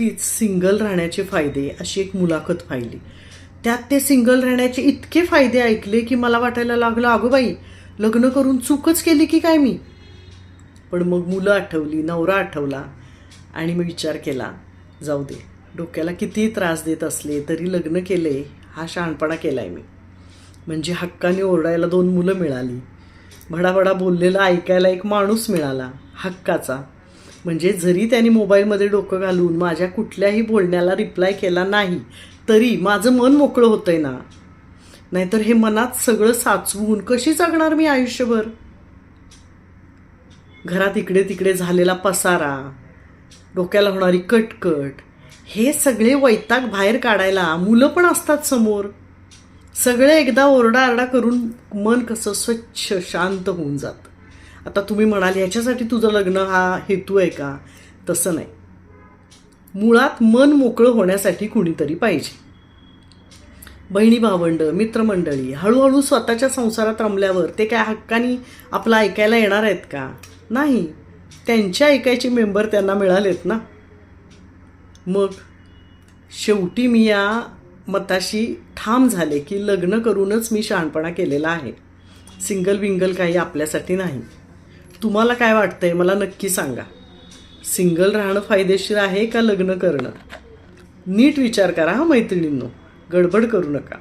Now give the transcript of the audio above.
नुकतीच सिंगल राहण्याचे फायदे अशी एक मुलाखत पाहिली. त्यात ते सिंगल राहण्याचे इतके फायदे ऐकले की मला वाटायला लागलं अगं बाई लग्न करून चूकच केली की काय मी? पण मग मुलं आठवली नवरा आठवला आणि मी विचार केला जाऊ दे डोक्याला किती त्रास देत असले तरी लग्न केले हा शहाणपणा आहे मी. म्हणजे हक्काने ओरडायला दोन मुलं मिळाली. भडाभडा बोललेला ऐकायला एक माणूस मिळाला हक्काचा. म्हणजे जरी त्यांनी मोबाईलमध्ये डोकं घालून माझ्या कुठल्याही बोलण्याला रिप्लाय केला नाही तरी माझं मन मोकळं होतंय ना. नाहीतर हे मनात सगळं साचवून कशी जगणार मी आयुष्यभर? घरात इकडे तिकडे झालेला पसारा डोक्याला होणारी कटकट हे सगळे वैताग बाहेर काढायला मुलं पण असतात समोर. सगळे एकदा ओरडाआरडा करून मन कसं स्वच्छ शांत होऊन जातं. आता तुम्ही म्हणाल ह्याच्यासाठी तुझं लग्न हा हेतू आहे का? तसं नाही. मुळात मन मोकळं होण्यासाठी कुणीतरी पाहिजे. बहिणी भावंड मित्रमंडळी हळूहळू स्वतःच्या संसारात रमल्यावर ते काय हक्कानी आपलं ऐकायला येणार आहेत का? नाही. त्यांच्या ऐकायचे मेंबर त्यांना मिळालेत ना. मग शेवटी मी या मताशी ठाम झाले की लग्न करूनच मी शहाणपणा केलेला आहे. सिंगल विंगल काही आपल्यासाठी नाही. तुम्हाला काय वाटतंय? मला नक्की सांगा. सिंगल राहणं फायदेशीर आहे का लग्न करणं? नीट विचार करा हा मैत्रिणींनो. गडबड करू नका.